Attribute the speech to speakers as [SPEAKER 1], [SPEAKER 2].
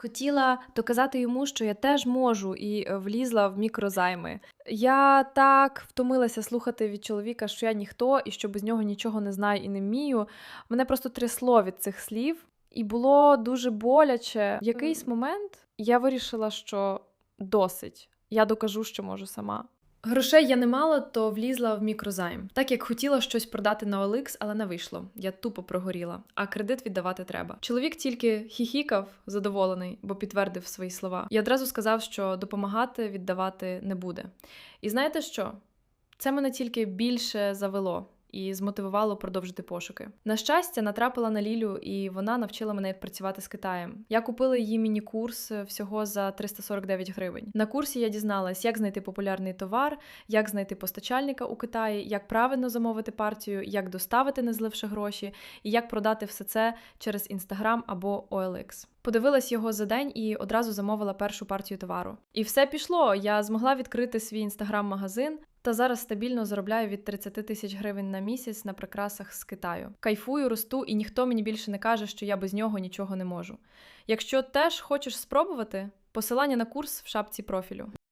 [SPEAKER 1] Хотіла доказати йому, що я теж можу, і е, влізла в мікрозайми. Я так втомилася слухати від чоловіка, що я ніхто і що без нього нічого не знаю і не вмію. Мене просто трясло від цих слів, і було дуже боляче. В якийсь момент я вирішила, що досить. Я докажу, що можу сама. Грошей я не мала, то влізла в мікрозайм. Так як хотіла щось продати на OLX, але не вийшло. Я тупо прогоріла, а кредит віддавати треба. Чоловік тільки хіхікав, задоволений, бо підтвердив свої слова. І одразу сказав, що допомагати віддавати не буде. І знаєте що? Це мене тільки більше завело. І змотивувало продовжити пошуки. На щастя, натрапила на Лілю, і вона навчила мене працювати з Китаєм. Я купила її міні-курс е, всього за 349 гривень. На курсі я дізналась, як знайти популярний товар, як знайти постачальника у Китаї, як правильно замовити партію, як доставити, не зливши гроші, і як продати все це через Instagram або OLX. Подивилась його за день і одразу замовила першу партію товару. І все пішло. Я змогла відкрити свій інстаграм-магазин. Та зараз стабільно заробляю від 30 тисяч гривень на місяць на прикрасах з Китаю. Кайфую, росту, і ніхто мені більше не каже, що я без нього нічого не можу. Якщо теж хочеш спробувати, посилання на курс в шапці профілю.